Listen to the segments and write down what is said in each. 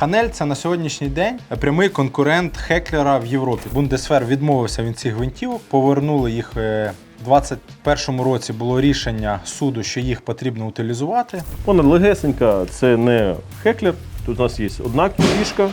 Ханель це на сьогоднішній день прямий конкурент Хеклера в Європі. Бундесфер відмовився від цих гвинтівок, повернули їх. е, У 2021 році було рішення суду, що їх потрібно утилізувати. Вона легесенька, це не хеклер. Тут у нас є одна QD-шка,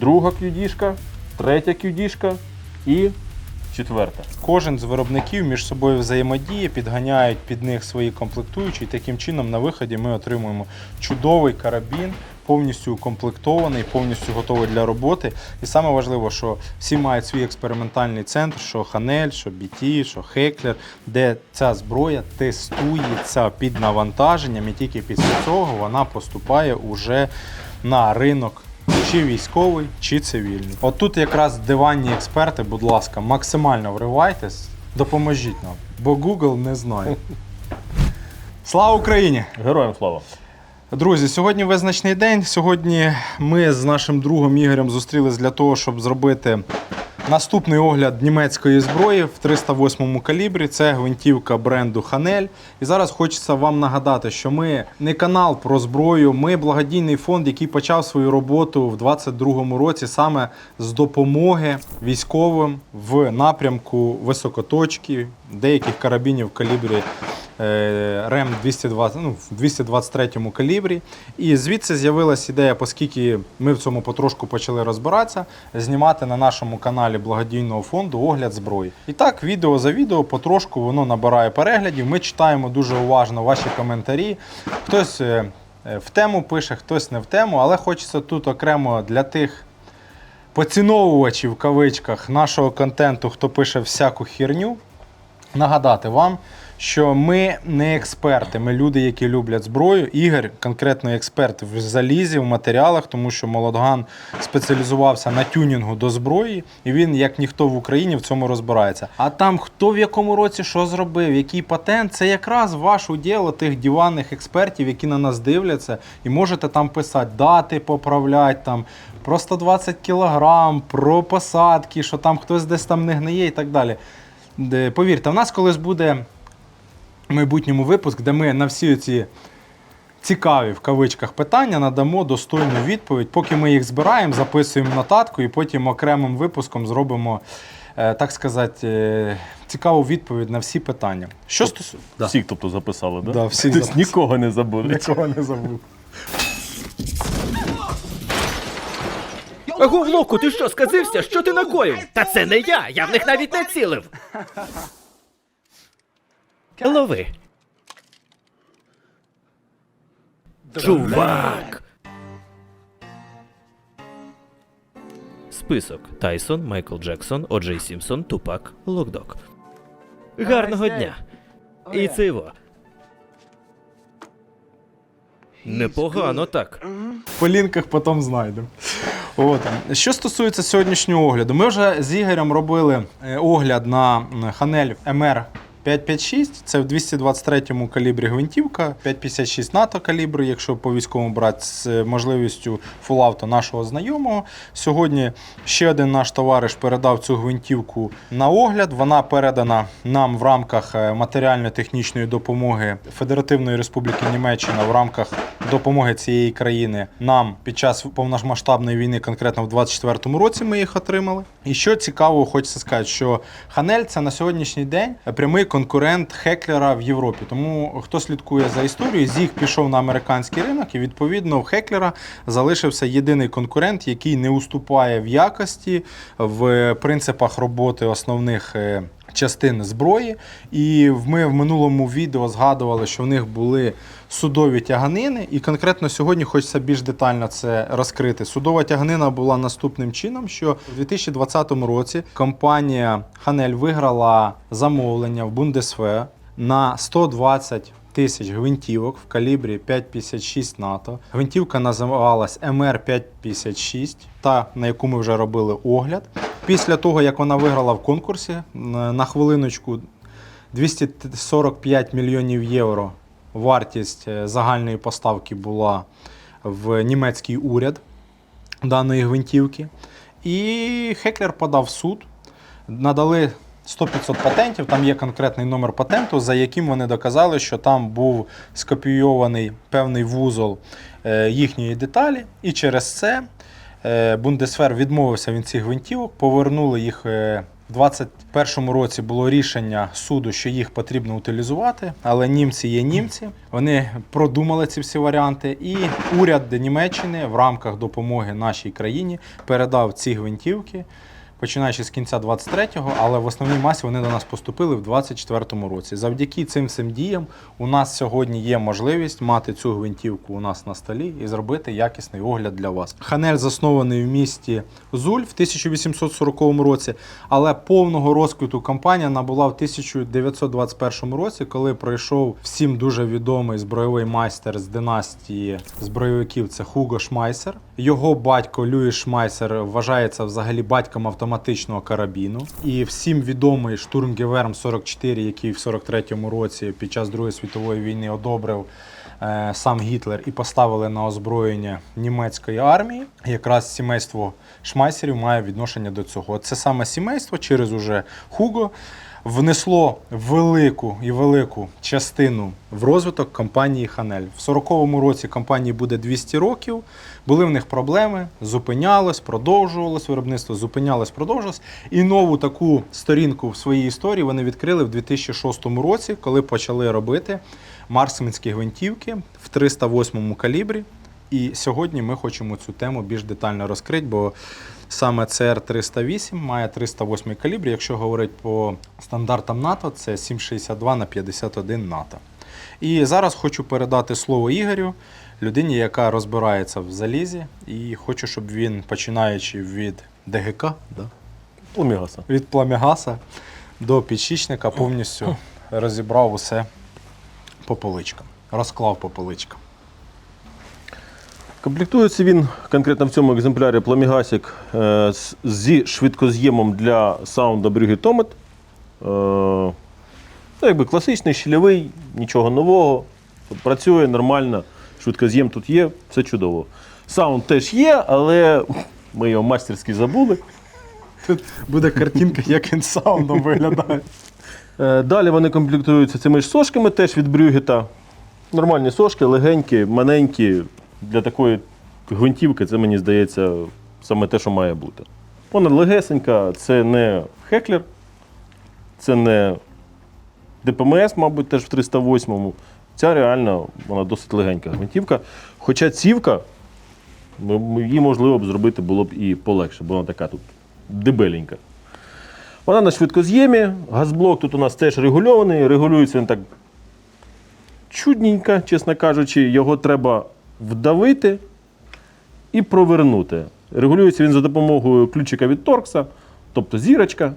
друга QD-шка, третя QD-шка і четверта. Кожен з виробників між собою взаємодіє, підганяють під них свої комплектуючі. І таким чином на виході ми отримуємо чудовий карабін, повністю укомплектований, повністю готовий для роботи. І саме важливо, що всі мають свій експериментальний центр, що Ханель, що BT, що Хеклер, де ця зброя тестується під навантаженням, і тільки після цього вона поступає уже на ринок. Чи військовий, чи цивільний. От тут якраз диванні експерти, будь ласка, максимально вривайтесь, допоможіть нам, бо Google не знає. Слава Україні! Героям слава! Друзі, сьогодні визначний день. Сьогодні ми з нашим другом Ігорем зустрілись для того, щоб зробити наступний огляд німецької зброї в 308 калібрі. Це гвинтівка бренду Ханель. І зараз хочеться вам нагадати, що ми не канал про зброю, ми благодійний фонд, який почав свою роботу в 2022 році саме з допомоги військовим в напрямку високоточки, деяких карабінів в калібрі е, РЕМ 220, ну, в 223 калібрі. І звідси з'явилася ідея, оскільки ми в цьому потрошку почали розбиратися, знімати на нашому каналі благодійного фонду огляд зброї. І так, відео за відео, потрошку воно набирає переглядів. Ми читаємо дуже уважно ваші коментарі. Хтось е, е, в тему пише, хтось не в тему, але хочеться тут окремо для тих поціновувачів в кавичках нашого контенту, хто пише всяку херню, нагадати вам, що ми не експерти, ми люди, які люблять зброю. Ігор конкретно експерт в залізі, в матеріалах, тому що Молодган спеціалізувався на тюнінгу до зброї, і він, як ніхто в Україні, в цьому розбирається. А там хто в якому році що зробив, який патент, це якраз ваше діло тих диванних експертів, які на нас дивляться, і можете там писати дати, поправляти там. Про 120 кілограм, про посадки, що там хтось десь там не гниє і так далі. Де, Повірте, в нас колись буде в майбутньому випуск, де ми на всі ці цікаві в кавичках питання надамо достойну відповідь. Поки ми їх збираємо, записуємо нотатку і потім окремим випуском зробимо, е, так сказати, е, цікаву відповідь на всі питання. Що стосується. Да. Всіх, тобто, записали, да? Да, всіх Тобто записали. нікого не забули. Нікого не забув. Говнуку, ти що, сказився? Що ти накоїв? Та це не я, я в них навіть не цілив. Лови. Чувак. Список Тайсон, Майкл Джексон, Оджей Сімпсон, Тупак, Локдок. Гарного дня. І це його. Непогано так. По лінках потім знайдемо. От. Що стосується сьогоднішнього огляду, ми вже з Ігорем робили е, огляд на Ханель МР 556. Це в 223 калібрі гвинтівка, 556 НАТО калібру, якщо по військовому брати з можливістю фулавто нашого знайомого. Сьогодні ще один наш товариш передав цю гвинтівку на огляд. Вона передана нам в рамках е, матеріально-технічної допомоги Федеративної Республіки Німеччина в рамках допомоги цієї країни нам під час повномасштабної війни, конкретно в 24-му році, ми їх отримали. І що цікаво, хочеться сказати, що Ханель це на сьогоднішній день прямий конкурент Хеклера в Європі. Тому хто слідкує за історією, Зіг пішов на американський ринок, і відповідно в Хеклера залишився єдиний конкурент, який не уступає в якості, в принципах роботи основних. Частин зброї, і ми в минулому відео згадували, що в них були судові тяганини, і конкретно сьогодні хочеться більш детально це розкрити. Судова тяганина була наступним чином, що у 2020 році компанія Ханель виграла замовлення в Бундесве на 120 тисяч гвинтівок в калібрі 5,56 НАТО. Гвинтівка називалась МР-556, та на яку ми вже робили огляд. Після того, як вона виграла в конкурсі, на хвилиночку 245 мільйонів євро вартість е, загальної поставки була в німецький уряд даної гвинтівки. І Хеклер подав в суд, надали 100-500 патентів. Там є конкретний номер патенту, за яким вони доказали, що там був скопійований певний вузол е, їхньої деталі, і через це е, Бундесвер відмовився від цих гвинтівок, повернули їх. е, У 2021 році було рішення суду, що їх потрібно утилізувати, але німці є німці. Вони продумали ці всі варіанти, і уряд Німеччини в рамках допомоги нашій країні передав ці гвинтівки, починаючи з кінця 23-го, але в основній масі вони до нас поступили в 24-му році. Завдяки цим всім діям у нас сьогодні є можливість мати цю гвинтівку у нас на столі і зробити якісний огляд для вас. Ханель заснований в місті Зуль в 1840 році, але повного розквіту компанія набула в 1921 році, коли пройшов всім дуже відомий збройовий майстер з династії збройовиків. Це Хуго Шмайсер. Його батько Люїс Шмайсер вважається взагалі батьком автоматичного карабіну. І всім відомий штурмгеверм 44, який в 43-му році під час Другої світової війни одобрив е, сам Гітлер і поставили на озброєння німецької армії. Якраз сімейство Шмайсерів має відношення до цього. Це саме сімейство через уже Хуго внесло велику і велику частину в розвиток компанії Ханель. В 40-му році компанії буде 200 років. Були в них проблеми, зупинялось, продовжувалось виробництво, зупинялось, продовжувалось. І нову таку сторінку в своїй історії вони відкрили в 2006 році, коли почали робити марсмінські гвинтівки в 308 калібрі. І сьогодні ми хочемо цю тему більш детально розкрити, бо саме CR308 має 308 калібр. Якщо говорити по стандартам НАТО, це 7,62 на 51 НАТО. І зараз хочу передати слово Ігорю, людині, яка розбирається в залізі, і хочу, щоб він, починаючи від ДГК, да? Пломігаса. від пламягаса до підшічника, повністю розібрав усе по поличкам, розклав по поличкам. Комплектується він конкретно в цьому екземплярі пламігасик е, зі швидкоз'ємом для саунда Tomet. Е, ну, якби класичний, щільовий, нічого нового. Працює нормально, швидкоз'єм тут є, все чудово. Саунд теж є, але ми його мастерськи забули. Тут буде картинка, як він саундом виглядає. Е, Далі вони комплектуються цими ж сошками теж від Брюгета. Нормальні сошки, легенькі, маленькі. Для такої гвинтівки це, мені здається, саме те, що має бути. Вона легесенька, це не Хеклер, це не ДПМС, мабуть, теж в 308-му. Ця реально вона досить легенька гвинтівка. Хоча цівка, ну, її можливо б зробити було б і полегше, бо вона така тут дебеленька. Вона на швидкоз'ємі. Газблок тут у нас теж регульований. Регулюється він так чудненько, чесно кажучи. Його треба вдавити і провернути. Регулюється він за допомогою ключика від торкса, тобто зірочка.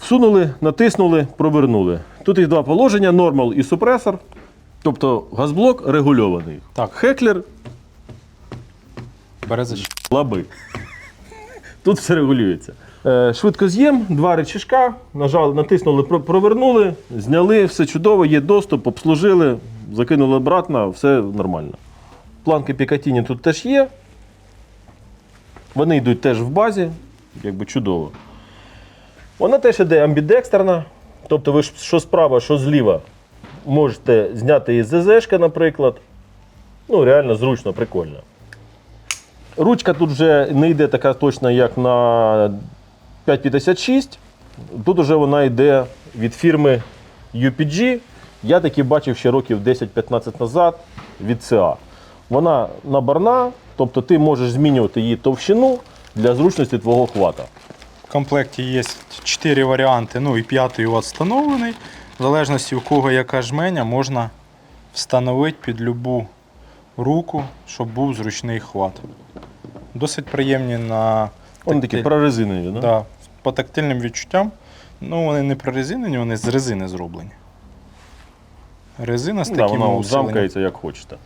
Всунули, натиснули, провернули. Тут є два положення: нормал і супресор. Тобто газблок регульований. Так. Хеклер Березач. лаби. Тут все регулюється. Е, Швидкоз'єм, два речішка, нажали, натиснули, провернули, зняли, все чудово, є доступ, обслужили, закинули обратно, все нормально. Планки Пікатіні тут теж є. Вони йдуть теж в базі, якби чудово. Вона теж іде амбідекстерна. Тобто ви що справа, що зліва можете зняти із ЗЗшка, наприклад. Ну, реально зручно, прикольно. Ручка тут вже не йде така точна, як на 556. Тут вже вона йде від фірми UPG. Я такі бачив ще років 10-15 назад від CA. Вона набарна, тобто ти можеш змінювати її товщину для зручності твого хвата. В комплекті є 4 варіанти, ну і п'ятий у вас встановлений. В залежності у кого яка жменя, можна встановити під любу руку, щоб був зручний хват. Досить приємні на Вони такі прорезинені. Да? да, по тактильним відчуттям. Ну, вони не прорезинені, вони з резини зроблені. Резина з Да, таким вона усиленням. замкається як хочете.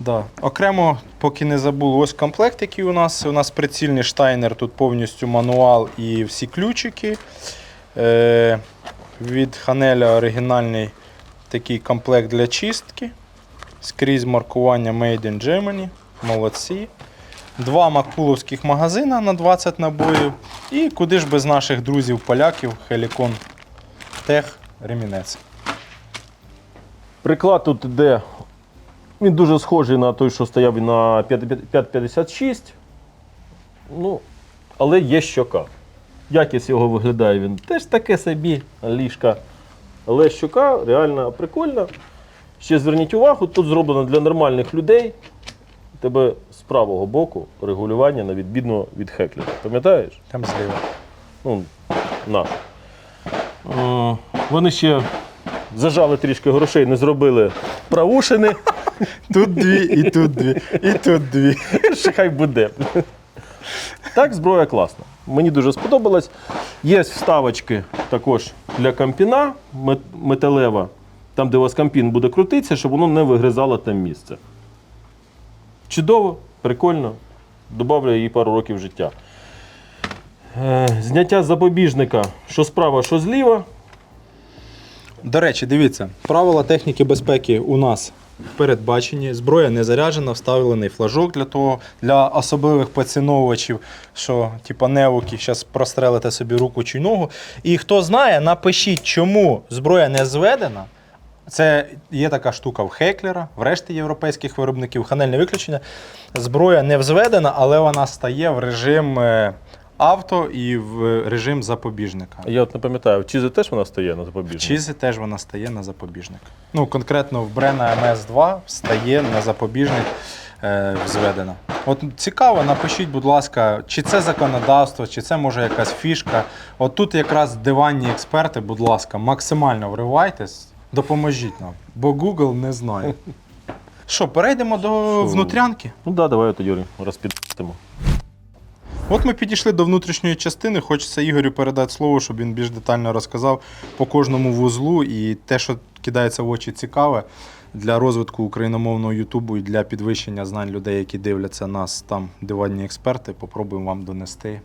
Да. Окремо, поки не забули, ось комплект, який у нас. У нас прицільний штайнер, тут повністю мануал і всі ключики. Е, від Ханеля оригінальний такий комплект для чистки. Скрізь маркування Made in Germany. Молодці. Два макуловських магазина на 20 набоїв. І куди ж без наших друзів-поляків, Helicon Tech ремінець. Приклад тут іде. Він дуже схожий на той, що стояв на 556. Ну, але є щока. Якість його виглядає він теж таке собі ліжка. Але щока реально прикольна. Ще зверніть увагу, тут зроблено для нормальних людей. Тебе з правого боку регулювання на відміну від хеклера. Пам'ятаєш? Там зліва. Ну, на. Вони ще зажали трішки грошей, не зробили правушини. Тут дві, і тут дві, і тут дві. Ще хай буде. Так, зброя класна. Мені дуже сподобалось. Є вставочки також для кампіна металева, там, де у вас кампін буде крутитися, щоб воно не вигризало там місце. Чудово, прикольно. Добавлю їй пару років життя. Е, Зняття запобіжника, що справа, що зліва. До речі, дивіться, правила техніки безпеки у нас передбачені. Зброя не заряджена, вставлений флажок для того, для особливих поціновувачів, що типа неуки, зараз прострелите собі руку чи ногу. І хто знає, напишіть, чому зброя не зведена. Це є така штука в Хеклера, в решті європейських виробників, ханельне виключення. Зброя не взведена, але вона стає в режим е, авто і в режим запобіжника. Я от не пам'ятаю, в Чізі теж вона стає на В запобіжник? Чізі теж вона стає на запобіжник. Ну, конкретно в Брена МС2 стає на запобіжник е, взведена. От цікаво, напишіть, будь ласка, чи це законодавство, чи це може якась фішка. От тут якраз диванні експерти, будь ласка, максимально вривайтесь, допоможіть нам, бо Google не знає. Що, перейдемо до внутрянки? Ну так, да, давай тоді розпідтимо. От ми підійшли до внутрішньої частини. Хочеться Ігорю передати слово, щоб він більш детально розказав по кожному вузлу і те, що кидається в очі цікаве для розвитку україномовного Ютубу і для підвищення знань людей, які дивляться нас там, диванні експерти. Попробуємо вам донести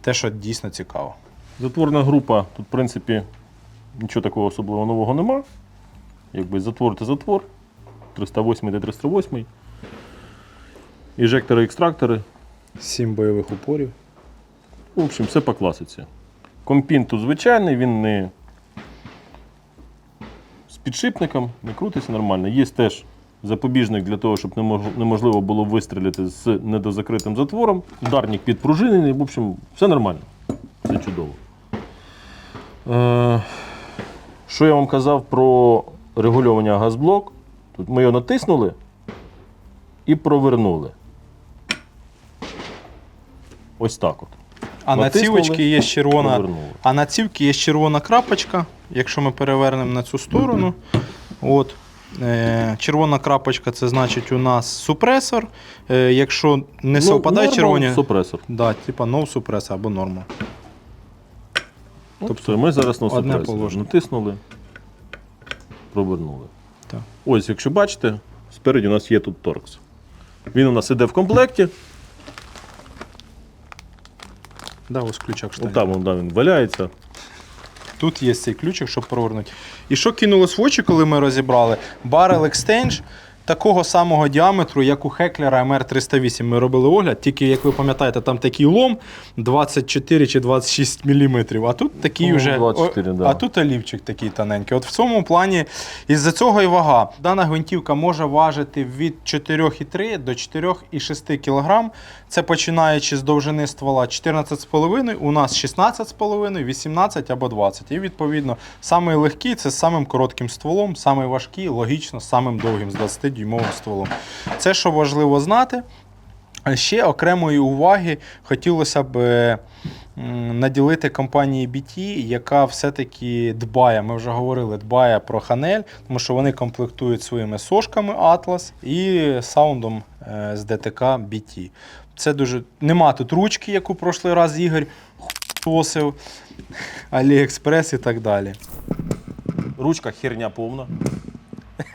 те, що дійсно цікаво. Затворна група, тут, в принципі, нічого такого особливо нового нема. Якби затвор це затвор. 308 та 308. Іжектори, екстрактори. Сім бойових упорів. В общем, все по класиці. Компін тут звичайний, він не з підшипником, не крутиться нормально. Є теж запобіжник для того, щоб неможливо було вистрілити з недозакритим затвором. Ударник підпружинений, в общем, все нормально. Все чудово. Е, що я вам казав про регулювання газблок? Тут ми його натиснули і провернули. Ось так от. А на цівочці є червона. А на цівці є червона крапочка, якщо ми перевернемо на цю сторону. От. Е, червона крапочка це значить у нас супресор. Е, якщо не совпадає Ну, норма, червоні, Супресор. да, типа no suppressor або норма. Тобто ми зараз на одне супресор. Натиснули, провернули. Так. Ось, якщо бачите, спереді у нас є тут торкс. Він у нас іде в комплекті. Да, ось ключак штанів. Там он, да, він валяється. Тут є цей ключик, щоб провернути. І що кинулось в очі, коли ми розібрали? Barrel Exchange такого самого діаметру, як у Хеклера MR308. Ми робили огляд, тільки, як ви пам'ятаєте, там такий лом 24 чи 26 мм. А тут такий Ну, вже. 24, о, да. А тут олівчик такий тоненький. От в цьому плані, із-за цього і вага. Дана гвинтівка може важити від 4,3 до 4,6 кг. Це починаючи з довжини ствола 14,5, у нас 16,5, 18 або 20. І відповідно, самий легкий це з самим коротким стволом, самий важкий, логічно, з самим довгим, з 20-дюймовим стволом. Це що важливо знати. Ще окремої уваги хотілося б е, наділити компанії BT, яка все-таки дбає, ми вже говорили, дбає про Ханель, тому що вони комплектують своїми сошками Atlas і саундом е, з ДТК BT. Це дуже. Нема тут ручки, як у прошлий раз Ігор хосив, Аліекспрес і так далі. Ручка херня повна.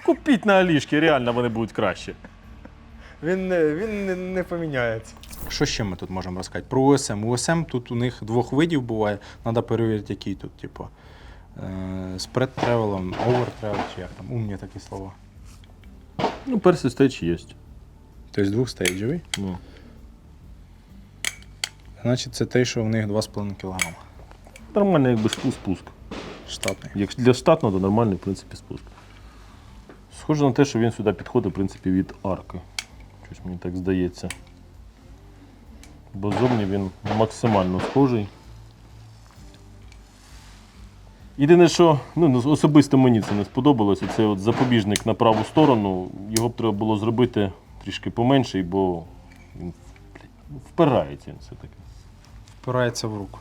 Купіть на Алішки, реально вони будуть краще. Він, не, він не, не поміняється. Що ще ми тут можемо розказати? Про УСМ. УСМ тут у них двох видів буває. Треба перевірити, який тут, типу. Спред тревелом, овер тревел, чи як там, умні такі слова. Ну, перший стейдж є. Тобто двохстейджовий. Ну. Значить, це те, що в них 2,5 кг. Нормальний якби спуск. спуск. Штатний. Як для штатного, то нормальний, в принципі, спуск. Схоже на те, що він сюди підходить, в принципі, від арки. Щось мені так здається. Бо зовні він максимально схожий. Єдине, що ну, особисто мені це не сподобалося, це от запобіжник на праву сторону. Його б треба було зробити трішки поменший, бо він впирається все-таки. Впирається в руку.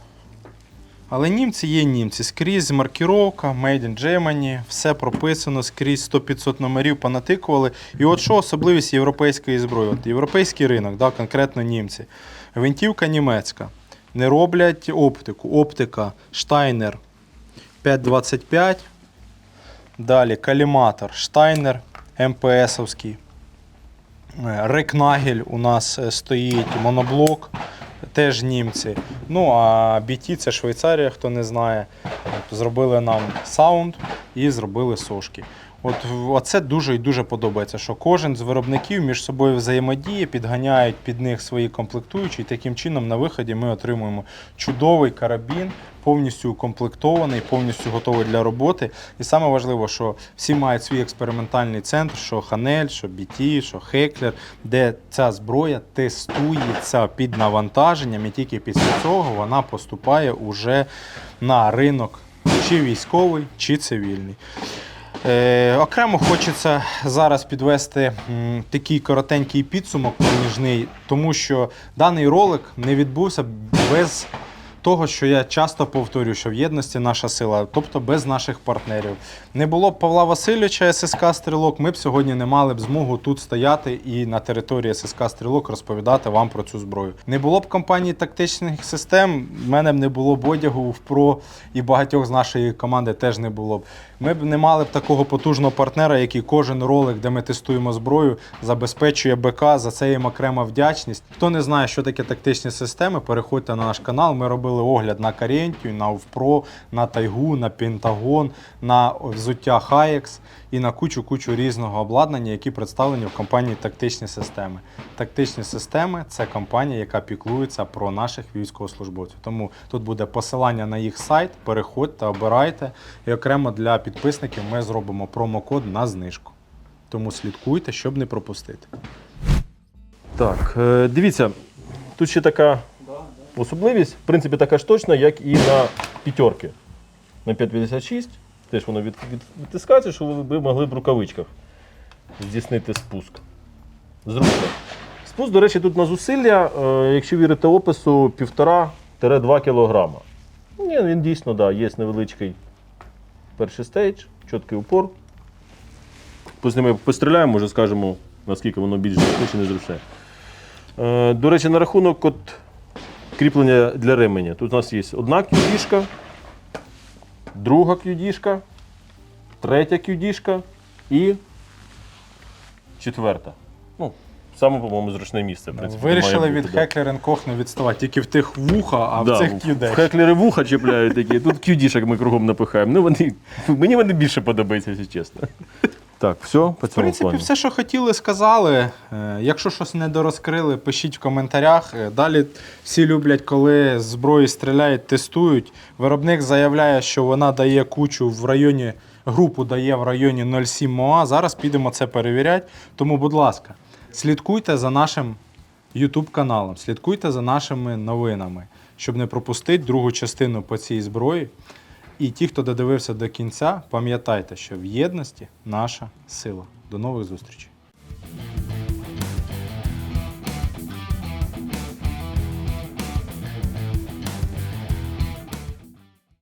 Але німці є німці. Скрізь маркіровка, Made in Germany, все прописано, скрізь 100-500 номерів понатикували. І от що особливість європейської зброї? От європейський ринок, да, конкретно німці. Гвинтівка німецька. Не роблять оптику. Оптика Штайнер 525. Далі каліматор Штайнер МПСовський. Е, Рекнагель у нас е, стоїть моноблок, теж німці. Ну а BT це Швейцарія, хто не знає. Зробили нам саунд і зробили сошки. От оце дуже і дуже подобається, що кожен з виробників між собою взаємодіє, підганяють під них свої комплектуючі, і таким чином на виході ми отримуємо чудовий карабін, повністю укомплектований, повністю готовий для роботи. І саме важливо, що всі мають свій експериментальний центр, що Ханель, що BT, що Хеклер, де ця зброя тестується під навантаженням, і тільки після цього вона поступає уже на ринок, чи військовий, чи цивільний. Е, окремо хочеться зараз підвести м, такий коротенький підсумок проміжний, тому що даний ролик не відбувся без того, що я часто повторюю, що в єдності наша сила, тобто без наших партнерів. Не було б Павла Васильовича ССК Стрілок, ми б сьогодні не мали б змогу тут стояти і на території ССК Стрілок розповідати вам про цю зброю. Не було б компанії тактичних систем, в мене б не було б одягу в ПРО і багатьох з нашої команди теж не було б. Ми б не мали б такого потужного партнера, який кожен ролик, де ми тестуємо зброю, забезпечує БК. За це їм окрема вдячність. Хто не знає, що таке тактичні системи, переходьте на наш канал. Ми робили огляд на Карентію, на Овпро, на Тайгу, на Пентагон, на взуття Хаєкс і на кучу-кучу різного обладнання, які представлені в компанії Тактичні системи. Тактичні системи це компанія, яка піклується про наших військовослужбовців. Тому тут буде посилання на їх сайт. Переходьте, обирайте. І окремо для підписників ми зробимо промокод на знижку. Тому слідкуйте, щоб не пропустити. Так, е, дивіться, тут ще така особливість, в принципі, така ж точна, як і на п'ятерки. На 556 теж воно від, від, відтискається, що ви могли в рукавичках здійснити спуск. З руки. Спуск, до речі, тут на зусилля, е, якщо вірити опису, 1,5-2 кг. Ні, він дійсно да, є невеличкий перший стейдж, чіткий упор. З ними постріляємо, може скажемо, наскільки воно більш зручне чи не зручне. Е, До речі, на рахунок от, кріплення для ременя. Тут у нас є одна кюдішка, друга кюдішка, третя кюдішка і четверта. Ну, саме, по-моєму, зручне місце. В принципі, Вирішили від. Heckler Koch не відставати, тільки в тих вуха, а Да, в цих кюдеш. Хеклери вуха чіпляють такі. Тут кюдішок ми кругом напихаємо. Ну, вони, мені вони більше подобаються, якщо чесно. Так, все, по цьому В принципі, плані. все, що хотіли, сказали. Е, Якщо щось не дорозкрили, пишіть в коментарях. Е, Далі всі люблять, коли зброї стріляють, тестують. Виробник заявляє, що вона дає кучу в районі, групу дає в районі 0,7 МОА. Зараз підемо це перевіряти. Тому, будь ласка, слідкуйте за нашим YouTube каналом, слідкуйте за нашими новинами, щоб не пропустити другу частину по цій зброї. І ті, хто додивився до кінця, пам'ятайте, що в єдності наша сила. До нових зустрічей!